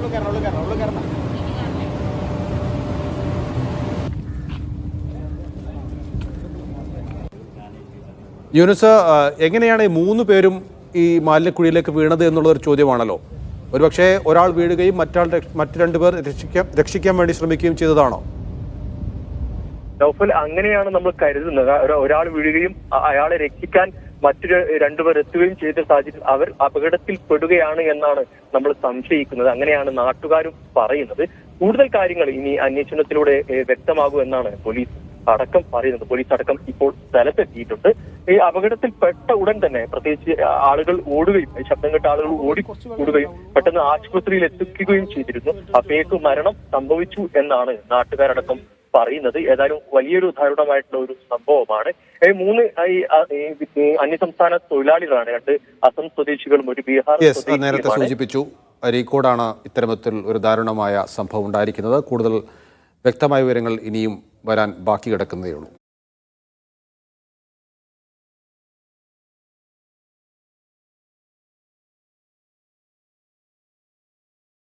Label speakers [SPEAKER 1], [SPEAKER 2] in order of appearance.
[SPEAKER 1] ഉള്ളു കയറണം ഉള്ളു കയറണം ഉള്ളു കയറണം യൂനുസ് എങ്ങനെയാണ് ഈ മൂന്ന് പേരും ഈ മാലിന്യക്കുഴിയിലേക്ക് വീണത് എന്നുള്ളൊരു ചോദ്യമാണല്ലോ. ഒരുപക്ഷെ ഒരാൾ വീഴുകയും മറ്റാൾ മറ്റു രണ്ടുപേർ രക്ഷിക്കാൻ രക്ഷിക്കാൻ വേണ്ടി ശ്രമിക്കുകയും ചെയ്തതാണോ?
[SPEAKER 2] നൗഫൽ അങ്ങനെയാണ് നമ്മൾ കരുതുന്നത്. ഒരാൾ വീഴുകയും അയാളെ രക്ഷിക്കാൻ മറ്റൊരു രണ്ടുപേർ എത്തുകയും ചെയ്ത സാഹചര്യം അവർ അപകടത്തിൽ പെടുകയാണ് എന്നാണ് നമ്മൾ സംശയിക്കുന്നത്. അങ്ങനെയാണ് നാട്ടുകാരും പറയുന്നത്. കൂടുതൽ കാര്യങ്ങൾ ഇനി അന്വേഷണത്തിലൂടെ വ്യക്തമാകും എന്നാണ് പോലീസ് അടക്കം പറയുന്നത്. പോലീസ് അടക്കം ഇപ്പോൾ സ്ഥലത്തെത്തിയിട്ടുണ്ട്. ഈ അപകടത്തിൽ പെട്ട ഉടൻ തന്നെ പ്രത്യേകിച്ച് ആളുകൾ ഓടുകയും ശബ്ദം കേട്ട ആളുകൾ ഓടി കൂടുകയും പെട്ടെന്ന് ആശുപത്രിയിൽ എത്തിക്കുകയും ചെയ്തിരുന്നു. അപ്പേക്ക് മരണം സംഭവിച്ചു എന്നാണ് നാട്ടുകാരടക്കം പറയുന്നത് ഏതായാലും വലിയൊരു ദാരുണമായിട്ടുള്ള ഒരു സംഭവമാണ്. മൂന്ന് ഈ അന്യസംസ്ഥാന തൊഴിലാളികളാണ് രണ്ട് അസം സ്വദേശികളും ഒരു ബീഹാർ
[SPEAKER 1] നേരത്തെ സൂചിപ്പിച്ചു അരീക്കോടാണ് ഇത്തരത്തിൽ ഒരു ദാരുണമായ സംഭവം ഉണ്ടായിരിക്കുന്നത്. കൂടുതൽ വ്യക്തമായ വിവരങ്ങൾ ഇനിയും വരാൻ ബാക്കി കിടക്കുന്നതേ ഉള്ളൂ.